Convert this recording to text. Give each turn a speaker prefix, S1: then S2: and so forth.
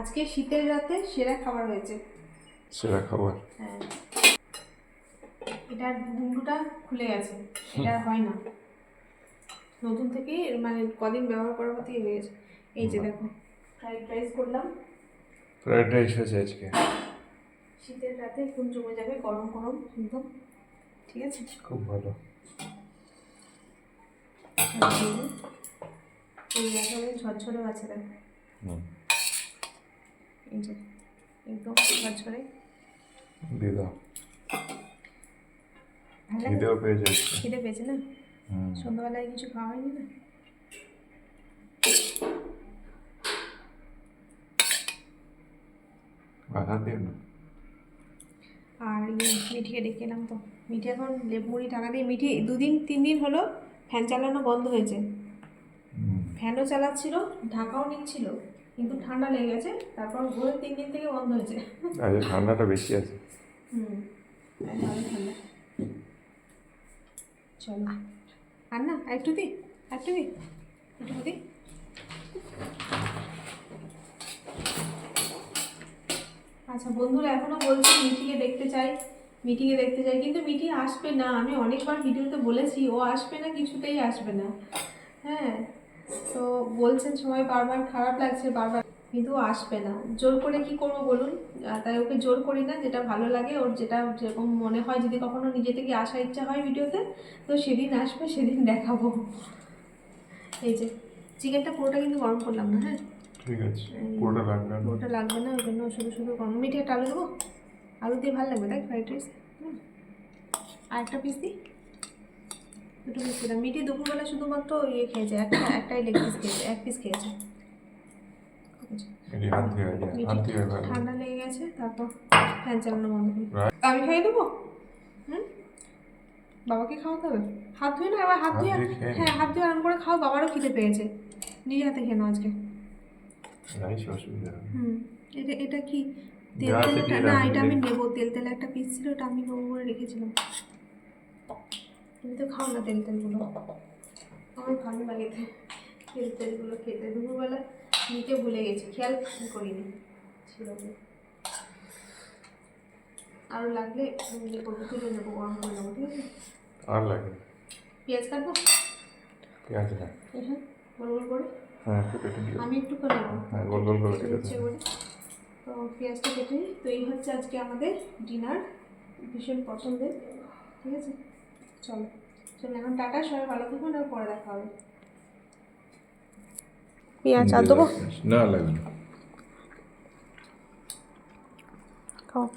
S1: আজকে শীতের রাতে সেরা খাবার হয়েছে।
S2: সেরা খাবার।
S1: হ্যাঁ। এটার গুন্ডুটা খুলে গেছে এটা হয় না। নতুন থেকে মানে কদিন ব্যবহার করার পর থেকে হয়ে গেছে। এই যে দেখো ফ্রাইড রাইস করলাম।
S2: ফ্রাইড রাইস হয়েছে আজকে।
S1: শীতের রাতে একদম জমে যাবে গরম গরম একদম ঠিক আছে।
S2: খুব ভালো।
S1: এই একেবারে আছে দেখো।
S2: হুম।
S1: এই যে একদম ভালো লাগে?
S2: খিদেও পেয়ে যাচ্ছে
S1: খিদে পেয়েছে না? সন্ধ্যাবেলায় কিছু খাওয়া হয়নি না? আর ইয়ে মিঠিকে ডেকে এলাম তো। মিঠি এখন লেবু মুড়ি টাকা দিয়ে মিঠি দুদিন তিন দিন হলো ফ্যান চালানো বন্ধ হয়েছে। ফ্যানও চালাচ্ছিল ঢাকাও নিচ্ছিল। কিন্তু ঠান্ডা লেগে গেছে তারপর ভোরের তিন দিন থেকে বন্ধ হয়েছে।
S2: আজ ঠান্ডাটা বেশি আছে।
S1: হুম ঠান্ডা। চলো। আর না একটু দি একটু দি একটু দি। আচ্ছা বন্ধুরা এখনও বলছি মিঠিকে দেখতে চাই মিঠিকে দেখতে চাই কিন্তু মিঠি আসবে না। আমি অনেকবার ভিডিওতে বলেছি ও আসবে না কিছুতেই আসবে না। হ্যাঁ তো বলছেন সবাই বারবার খারাপ লাগছে বারবার। কিন্তু আসবে না। জোর করে কি করব বলুন? তাই ওকে জোর করি না যেটা ভালো লাগে। ওর যেটা যেরকম মনে হয় যদি কখনো নিজে থেকে আসার ইচ্ছা হয় ভিডিওতে তো সেদিন আসবে সেদিন দেখাবো। এই যে চিকেনটা পুরোটা কিন্তু গরম করলাম না হ্যাঁ?
S2: ঠিক আছে পুরোটা লাগবে না।
S1: ওটা লাগবে না ওই জন্য শুধু শুধু গরম। মিঠে একটা আলু দেবো? আলু দিয়ে ভালো লাগবে তাই? Fried rice? আর একটা পিস দিই? দুটো পিস দিলাম মিঠি দুপুরবেলা শুধুমাত্র ইয়ে খেয়েছে একটা একটাই লেগ পিস খেয়েছে এক পিস খেয়েছে। ঠান্ডা লেগে গেছে তারপর ফ্যান চালানো বন্ধ করি। আমি খাইয়ে দেবো? হুম? বাবাকে খাওয়াতে হবে? হাত ধুয়ে না এবার হাত ধুয়ে। হ্যাঁ হাত ধুয়ে আরাম করে খাও বাবারও খিদে পেয়েছে। নিজে হাতে খেয়ে নাও আজকে। হুম এটা এটা কি? তেল
S2: দিয়ে
S1: না এটা আমি নেব তেল তেলে একটা পিস ছিল ওটা আমি নেব করে রেখেছিলাম। তুমি তো খাও না তেল তেলগুলো। আমার ভালো লাগে তেল তেলগুলো খেতে। দুপুরবেলা নিতে ভুলে গেছি খেয়াল করিনি ছিল আরও লাগলে আমি ইয়ে করব তুলে নেব গরম করে নেব ঠিক আছে?
S2: আর লাগে
S1: পেঁয়াজ কাটবো?
S2: পেঁয়াজ না।
S1: এখানে গোল গোল করে?
S2: হ্যাঁ একটু কেটে দিও।
S1: আমি একটু করে নেব।
S2: হ্যাঁ, গোল গোল করে
S1: কেটে
S2: কেটে
S1: বলে। তো পেঁয়াজটা কেটে নিই। তো এই হচ্ছে আজকে আমাদের ডিনার ভীষণ পছন্দের ঠিক আছে? চলো। চলো এখন টাটা সবাই ভালো থাকুন আর পরে দেখা হবে। পেঁয়াজ আর দেবো?
S2: না লাগবে না।
S1: খাও।